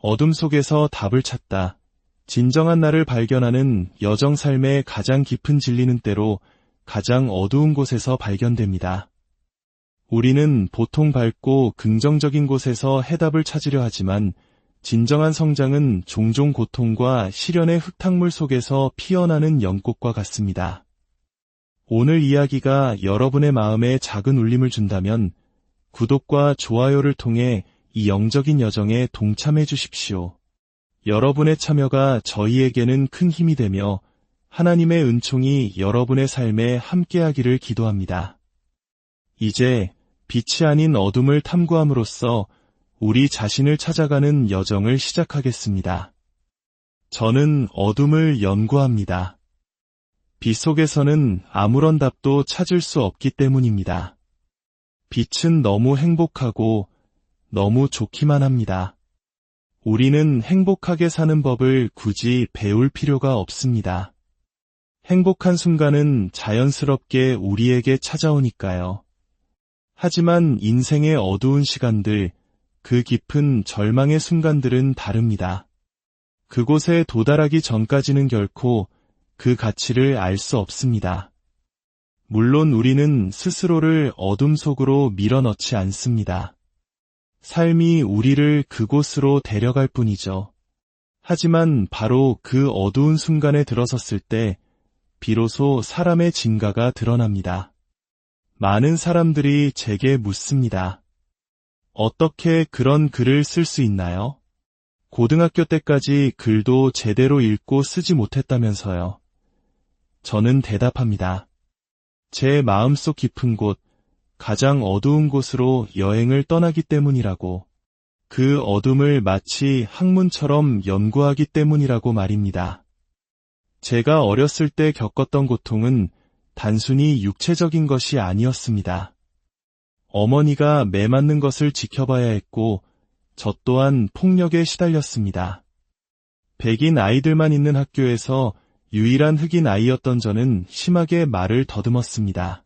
어둠 속에서 답을 찾다. 진정한 나를 발견하는 여정 삶의 가장 깊은 진리는 때로 가장 어두운 곳에서 발견됩니다. 우리는 보통 밝고 긍정적인 곳에서 해답을 찾으려 하지만 진정한 성장은 종종 고통과 시련의 흙탕물 속에서 피어나는 연꽃과 같습니다. 오늘 이야기가 여러분의 마음에 작은 울림을 준다면 구독과 좋아요를 통해 이 영적인 여정에 동참해 주십시오. 여러분의 참여가 저희에게는 큰 힘이 되며 하나님의 은총이 여러분의 삶에 함께하기를 기도합니다. 이제 빛이 아닌 어둠을 탐구함으로써 우리 자신을 찾아가는 여정을 시작하겠습니다. 저는 어둠을 연구합니다. 빛 속에서는 아무런 답도 찾을 수 없기 때문입니다. 빛은 너무 행복하고 너무 좋기만 합니다. 우리는 행복하게 사는 법을 굳이 배울 필요가 없습니다. 행복한 순간은 자연스럽게 우리에게 찾아오니까요. 하지만 인생의 어두운 시간들, 그 깊은 절망의 순간들은 다릅니다. 그곳에 도달하기 전까지는 결코 그 가치를 알 수 없습니다. 물론 우리는 스스로를 어둠 속으로 밀어넣지 않습니다. 삶이 우리를 그곳으로 데려갈 뿐이죠. 하지만 바로 그 어두운 순간에 들어섰을 때 비로소 사람의 진가가 드러납니다. 많은 사람들이 제게 묻습니다. 어떻게 그런 글을 쓸 수 있나요? 고등학교 때까지 글도 제대로 읽고 쓰지 못했다면서요. 저는 대답합니다. 제 마음속 깊은 곳, 가장 어두운 곳으로 여행을 떠나기 때문이라고. 그 어둠을 마치 학문처럼 연구하기 때문이라고 말입니다. 제가 어렸을 때 겪었던 고통은 단순히 육체적인 것이 아니었습니다. 어머니가 매 맞는 것을 지켜봐야 했고 저 또한 폭력에 시달렸습니다. 백인 아이들만 있는 학교에서 유일한 흑인 아이였던 저는 심하게 말을 더듬었습니다.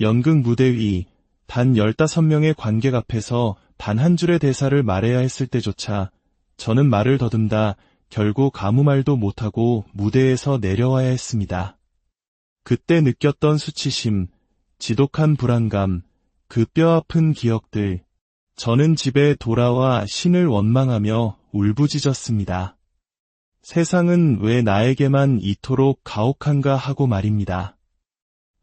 연극 무대 위 단 15명의 관객 앞에서 단 한 줄의 대사를 말해야 했을 때조차 저는 말을 더듬다 결국 아무 말도 못하고 무대에서 내려와야 했습니다. 그때 느꼈던 수치심, 지독한 불안감, 그 뼈아픈 기억들. 저는 집에 돌아와 신을 원망하며 울부짖었습니다. 세상은 왜 나에게만 이토록 가혹한가 하고 말입니다.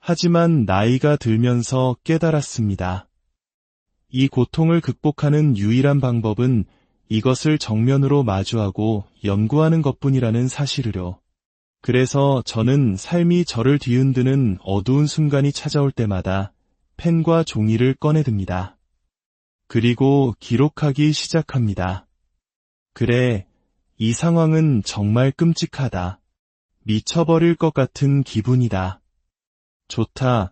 하지만 나이가 들면서 깨달았습니다. 이 고통을 극복하는 유일한 방법은 이것을 정면으로 마주하고 연구하는 것뿐이라는 사실을요. 그래서 저는 삶이 저를 뒤흔드는 어두운 순간이 찾아올 때마다 펜과 종이를 꺼내듭니다. 그리고 기록하기 시작합니다. 그래, 이 상황은 정말 끔찍하다. 미쳐버릴 것 같은 기분이다. 좋다.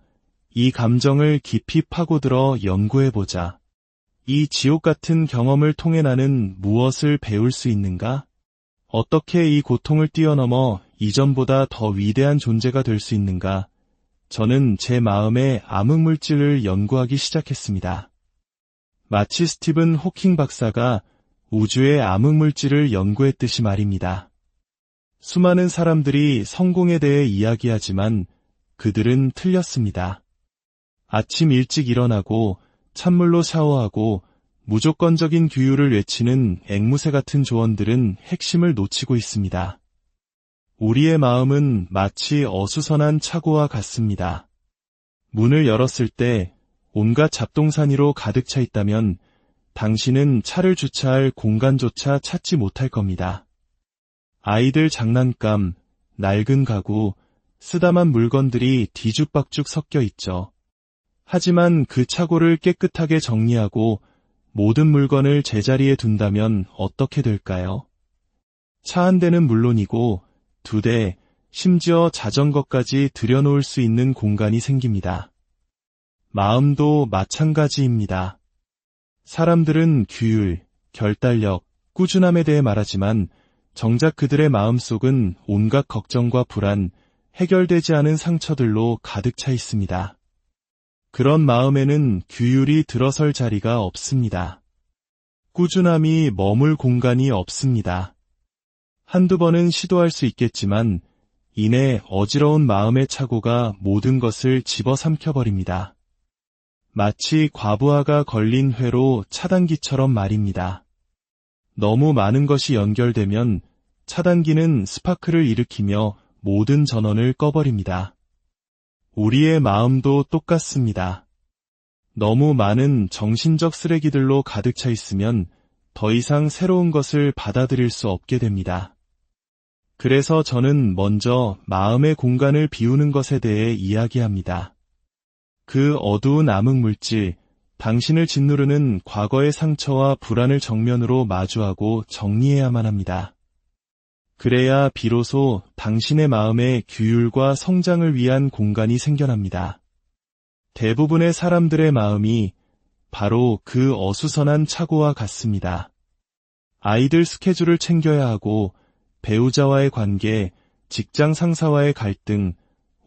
이 감정을 깊이 파고들어 연구해보자. 이 지옥 같은 경험을 통해 나는 무엇을 배울 수 있는가? 어떻게 이 고통을 뛰어넘어 이전보다 더 위대한 존재가 될 수 있는가? 저는 제 마음의 암흑물질을 연구하기 시작했습니다. 마치 스티븐 호킹 박사가 우주의 암흑물질을 연구했듯이 말입니다. 수많은 사람들이 성공에 대해 이야기하지만 그들은 틀렸습니다. 아침 일찍 일어나고 찬물로 샤워하고 무조건적인 규율을 외치는 앵무새 같은 조언들은 핵심을 놓치고 있습니다. 우리의 마음은 마치 어수선한 차고와 같습니다. 문을 열었을 때 온갖 잡동사니로 가득 차 있다면 당신은 차를 주차할 공간조차 찾지 못할 겁니다. 아이들 장난감, 낡은 가구, 쓰다만 물건들이 뒤죽박죽 섞여 있죠. 하지만 그 차고를 깨끗하게 정리하고 모든 물건을 제자리에 둔다면 어떻게 될까요? 차 한 대는 물론이고 두 대, 심지어 자전거까지 들여놓을 수 있는 공간이 생깁니다. 마음도 마찬가지입니다. 사람들은 규율, 결단력, 꾸준함에 대해 말하지만 정작 그들의 마음속은 온갖 걱정과 불안, 해결되지 않은 상처들로 가득 차 있습니다. 그런 마음에는 규율이 들어설 자리가 없습니다. 꾸준함이 머물 공간이 없습니다. 한두 번은 시도할 수 있겠지만 이내 어지러운 마음의 착오가 모든 것을 집어삼켜버립니다. 마치 과부하가 걸린 회로 차단기처럼 말입니다. 너무 많은 것이 연결되면 차단기는 스파크를 일으키며 모든 전원을 꺼버립니다. 우리의 마음도 똑같습니다. 너무 많은 정신적 쓰레기들로 가득 차 있으면 더 이상 새로운 것을 받아들일 수 없게 됩니다. 그래서 저는 먼저 마음의 공간을 비우는 것에 대해 이야기합니다. 그 어두운 암흑물질, 당신을 짓누르는 과거의 상처와 불안을 정면으로 마주하고 정리해야만 합니다. 그래야 비로소 당신의 마음에 규율과 성장을 위한 공간이 생겨납니다. 대부분의 사람들의 마음이 바로 그 어수선한 차고와 같습니다. 아이들 스케줄을 챙겨야 하고 배우자와의 관계, 직장 상사와의 갈등,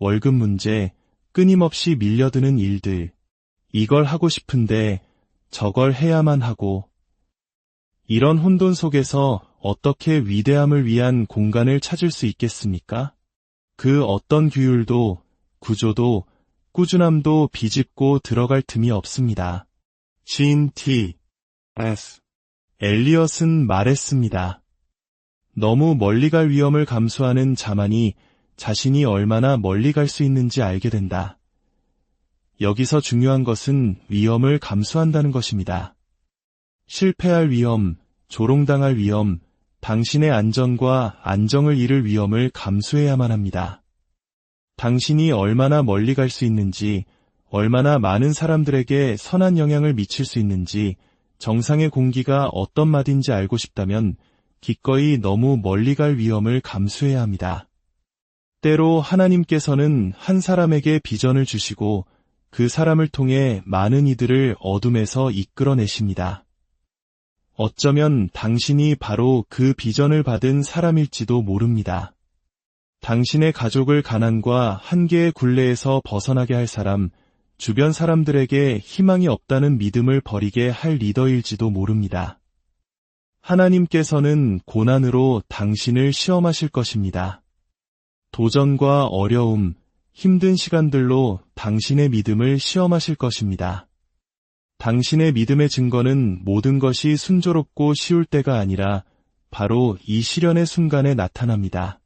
월급 문제, 끊임없이 밀려드는 일들. 이걸 하고 싶은데 저걸 해야만 하고 이런 혼돈 속에서 어떻게 위대함을 위한 공간을 찾을 수 있겠습니까? 그 어떤 규율도 구조도 꾸준함도 비집고 들어갈 틈이 없습니다. 신 T. S. 엘리엇은 말했습니다. 너무 멀리 갈 위험을 감수하는 자만이 자신이 얼마나 멀리 갈 수 있는지 알게 된다. 여기서 중요한 것은 위험을 감수한다는 것입니다. 실패할 위험, 조롱당할 위험, 당신의 안전과 안정을 잃을 위험을 감수해야만 합니다. 당신이 얼마나 멀리 갈 수 있는지, 얼마나 많은 사람들에게 선한 영향을 미칠 수 있는지, 정상의 공기가 어떤 맛인지 알고 싶다면 기꺼이 너무 멀리 갈 위험을 감수해야 합니다. 때로 하나님께서는 한 사람에게 비전을 주시고 그 사람을 통해 많은 이들을 어둠에서 이끌어내십니다. 어쩌면 당신이 바로 그 비전을 받은 사람일지도 모릅니다. 당신의 가족을 가난과 한계의 굴레에서 벗어나게 할 사람, 주변 사람들에게 희망이 없다는 믿음을 버리게 할 리더일지도 모릅니다. 하나님께서는 고난으로 당신을 시험하실 것입니다. 도전과 어려움, 힘든 시간들로 당신의 믿음을 시험하실 것입니다. 당신의 믿음의 증거는 모든 것이 순조롭고 쉬울 때가 아니라 바로 이 시련의 순간에 나타납니다.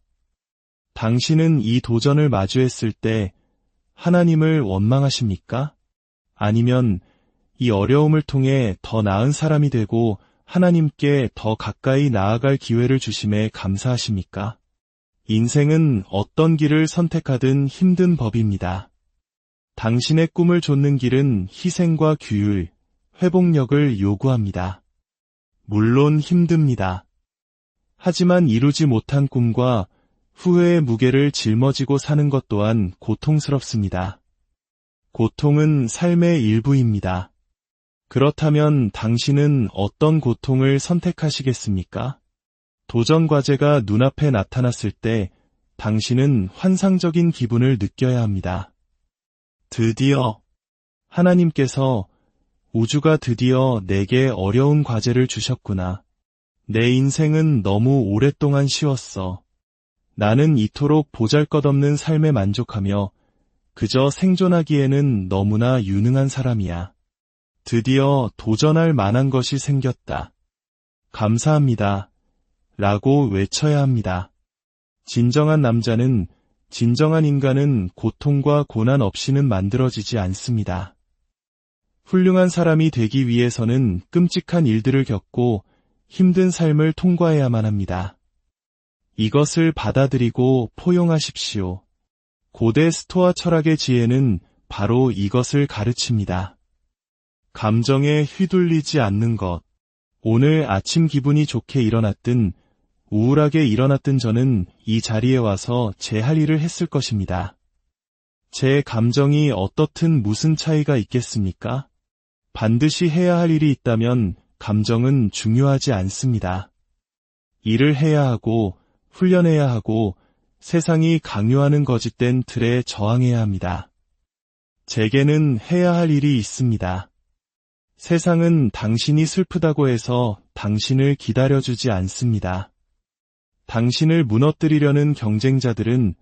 당신은 이 도전을 마주했을 때 하나님을 원망하십니까? 아니면 이 어려움을 통해 더 나은 사람이 되고 하나님께 더 가까이 나아갈 기회를 주심에 감사하십니까? 인생은 어떤 길을 선택하든 힘든 법입니다. 당신의 꿈을 좇는 길은 희생과 규율, 회복력을 요구합니다. 물론 힘듭니다. 하지만 이루지 못한 꿈과 후회의 무게를 짊어지고 사는 것 또한 고통스럽습니다. 고통은 삶의 일부입니다. 그렇다면 당신은 어떤 고통을 선택하시겠습니까? 도전 과제가 눈앞에 나타났을 때 당신은 환상적인 기분을 느껴야 합니다. 드디어 하나님께서 우주가 드디어 내게 어려운 과제를 주셨구나. 내 인생은 너무 오랫동안 쉬웠어. 나는 이토록 보잘것없는 삶에 만족하며 그저 생존하기에는 너무나 유능한 사람이야. 드디어 도전할 만한 것이 생겼다. 감사합니다. 라고 외쳐야 합니다. 진정한 남자는, 진정한 인간은 고통과 고난 없이는 만들어지지 않습니다. 훌륭한 사람이 되기 위해서는 끔찍한 일들을 겪고 힘든 삶을 통과해야만 합니다. 이것을 받아들이고 포용하십시오. 고대 스토아 철학의 지혜는 바로 이것을 가르칩니다. 감정에 휘둘리지 않는 것. 오늘 아침 기분이 좋게 일어났든 우울하게 일어났든 저는 이 자리에 와서 제 할 일을 했을 것입니다. 제 감정이 어떻든 무슨 차이가 있겠습니까? 반드시 해야 할 일이 있다면 감정은 중요하지 않습니다. 일을 해야 하고 훈련해야 하고 세상이 강요하는 거짓된 틀에 저항해야 합니다. 제게는 해야 할 일이 있습니다. 세상은 당신이 슬프다고 해서 당신을 기다려주지 않습니다. 당신을 무너뜨리려는 경쟁자들은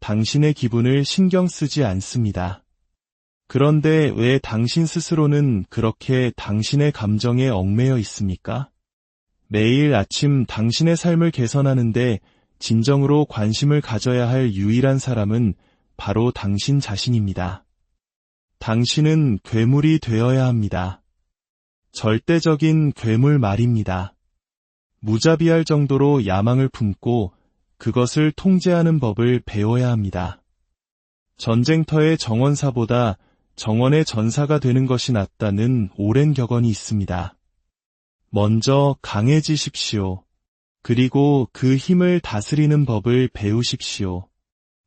당신의 기분을 신경 쓰지 않습니다. 그런데 왜 당신 스스로는 그렇게 당신의 감정에 얽매여 있습니까? 매일 아침 당신의 삶을 개선하는데 진정으로 관심을 가져야 할 유일한 사람은 바로 당신 자신입니다. 당신은 괴물이 되어야 합니다. 절대적인 괴물 말입니다. 무자비할 정도로 야망을 품고 그것을 통제하는 법을 배워야 합니다. 전쟁터의 정원사보다 정원의 전사가 되는 것이 낫다는 오랜 격언이 있습니다. 먼저 강해지십시오. 그리고 그 힘을 다스리는 법을 배우십시오.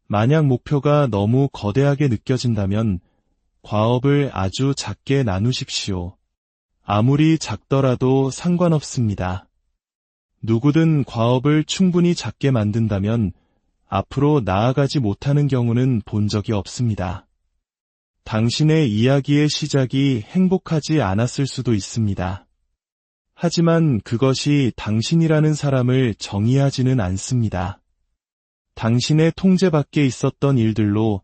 만약 목표가 너무 거대하게 느껴진다면 과업을 아주 작게 나누십시오. 아무리 작더라도 상관없습니다. 누구든 과업을 충분히 작게 만든다면 앞으로 나아가지 못하는 경우는 본 적이 없습니다. 당신의 이야기의 시작이 행복하지 않았을 수도 있습니다. 하지만 그것이 당신이라는 사람을 정의하지는 않습니다. 당신의 통제 밖에 있었던 일들로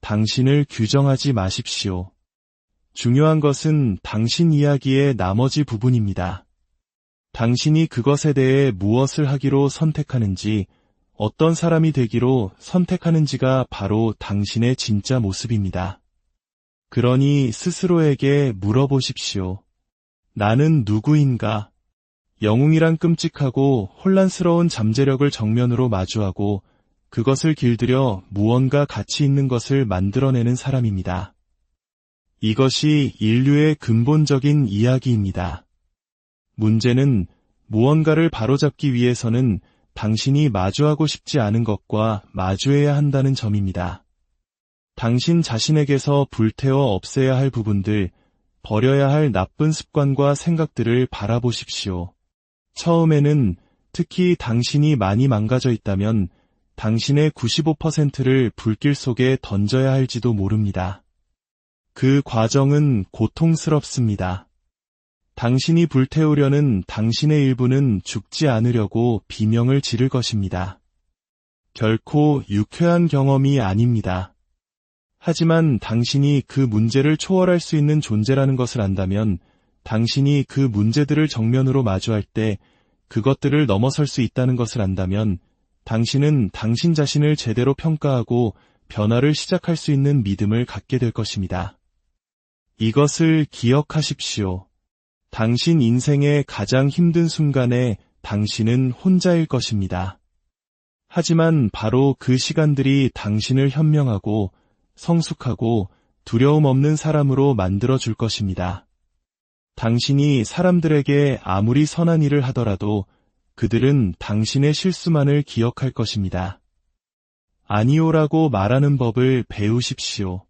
당신을 규정하지 마십시오. 중요한 것은 당신 이야기의 나머지 부분입니다. 당신이 그것에 대해 무엇을 하기로 선택하는지, 어떤 사람이 되기로 선택하는지가 바로 당신의 진짜 모습입니다. 그러니 스스로에게 물어보십시오. 나는 누구인가? 영웅이란 끔찍하고 혼란스러운 잠재력을 정면으로 마주하고 그것을 길들여 무언가 가치 있는 것을 만들어내는 사람입니다. 이것이 인류의 근본적인 이야기입니다. 문제는 무언가를 바로잡기 위해서는 당신이 마주하고 싶지 않은 것과 마주해야 한다는 점입니다. 당신 자신에게서 불태워 없애야 할 부분들, 버려야 할 나쁜 습관과 생각들을 바라보십시오. 처음에는 특히 당신이 많이 망가져 있다면 당신의 95%를 불길 속에 던져야 할지도 모릅니다. 그 과정은 고통스럽습니다. 당신이 불태우려는 당신의 일부는 죽지 않으려고 비명을 지를 것입니다. 결코 유쾌한 경험이 아닙니다. 하지만 당신이 그 문제를 초월할 수 있는 존재라는 것을 안다면 당신이 그 문제들을 정면으로 마주할 때 그것들을 넘어설 수 있다는 것을 안다면 당신은 당신 자신을 제대로 평가하고 변화를 시작할 수 있는 믿음을 갖게 될 것입니다. 이것을 기억하십시오. 당신 인생의 가장 힘든 순간에 당신은 혼자일 것입니다. 하지만 바로 그 시간들이 당신을 현명하고 성숙하고 두려움 없는 사람으로 만들어 줄 것입니다. 당신이 사람들에게 아무리 선한 일을 하더라도 그들은 당신의 실수만을 기억할 것입니다. 아니오라고 말하는 법을 배우십시오.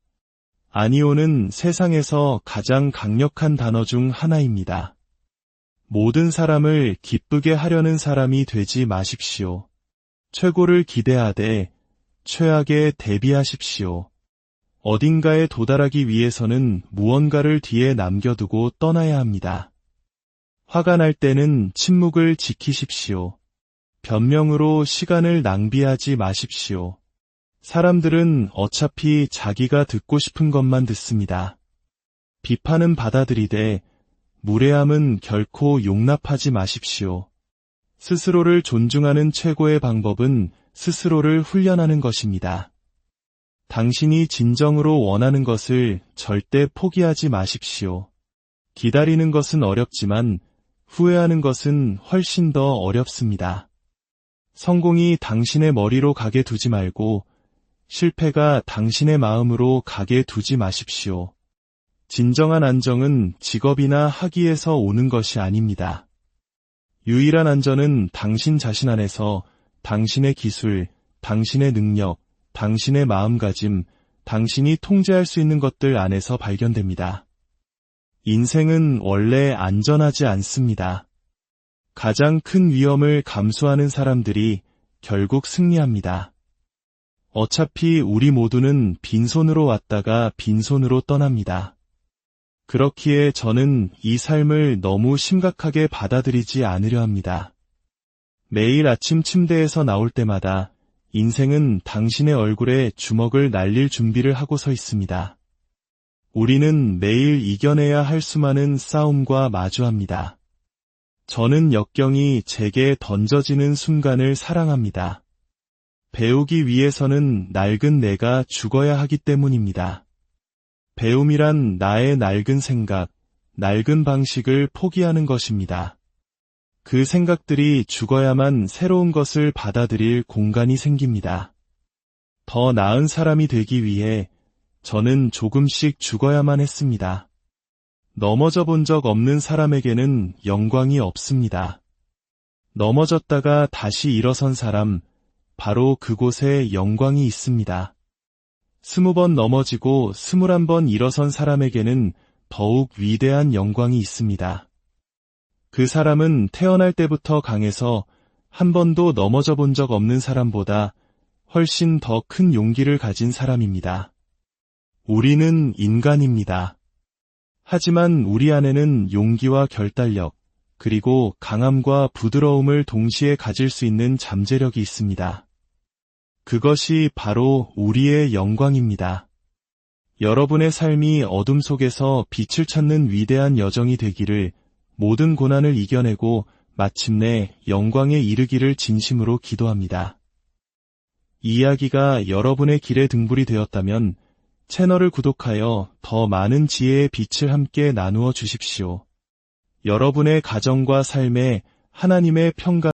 아니오는 세상에서 가장 강력한 단어 중 하나입니다. 모든 사람을 기쁘게 하려는 사람이 되지 마십시오. 최고를 기대하되 최악에 대비하십시오. 어딘가에 도달하기 위해서는 무언가를 뒤에 남겨두고 떠나야 합니다. 화가 날 때는 침묵을 지키십시오. 변명으로 시간을 낭비하지 마십시오. 사람들은 어차피 자기가 듣고 싶은 것만 듣습니다. 비판은 받아들이되 무례함은 결코 용납하지 마십시오. 스스로를 존중하는 최고의 방법은 스스로를 훈련하는 것입니다. 당신이 진정으로 원하는 것을 절대 포기하지 마십시오. 기다리는 것은 어렵지만 후회하는 것은 훨씬 더 어렵습니다. 성공이 당신의 머리로 가게 두지 말고 실패가 당신의 마음으로 가게 두지 마십시오. 진정한 안정은 직업이나 학위에서 오는 것이 아닙니다. 유일한 안전은 당신 자신 안에서 당신의 기술, 당신의 능력, 당신의 마음가짐, 당신이 통제할 수 있는 것들 안에서 발견됩니다. 인생은 원래 안전하지 않습니다. 가장 큰 위험을 감수하는 사람들이 결국 승리합니다. 어차피 우리 모두는 빈손으로 왔다가 빈손으로 떠납니다. 그렇기에 저는 이 삶을 너무 심각하게 받아들이지 않으려 합니다. 매일 아침 침대에서 나올 때마다 인생은 당신의 얼굴에 주먹을 날릴 준비를 하고 서 있습니다. 우리는 매일 이겨내야 할 수많은 싸움과 마주합니다. 저는 역경이 제게 던져지는 순간을 사랑합니다. 배우기 위해서는 낡은 내가 죽어야 하기 때문입니다. 배움이란 나의 낡은 생각, 낡은 방식을 포기하는 것입니다. 그 생각들이 죽어야만 새로운 것을 받아들일 공간이 생깁니다. 더 나은 사람이 되기 위해 저는 조금씩 죽어야만 했습니다. 넘어져 본 적 없는 사람에게는 영광이 없습니다. 넘어졌다가 다시 일어선 사람, 바로 그곳에 영광이 있습니다. 스무 번 넘어지고 스물한 번 일어선 사람에게는 더욱 위대한 영광이 있습니다. 그 사람은 태어날 때부터 강해서 한 번도 넘어져 본 적 없는 사람보다 훨씬 더 큰 용기를 가진 사람입니다. 우리는 인간입니다. 하지만 우리 안에는 용기와 결단력, 그리고 강함과 부드러움을 동시에 가질 수 있는 잠재력이 있습니다. 그것이 바로 우리의 영광입니다. 여러분의 삶이 어둠 속에서 빛을 찾는 위대한 여정이 되기를 모든 고난을 이겨내고 마침내 영광에 이르기를 진심으로 기도합니다. 이 이야기가 여러분의 길에 등불이 되었다면 채널을 구독하여 더 많은 지혜의 빛을 함께 나누어 주십시오. 여러분의 가정과 삶에 하나님의 평가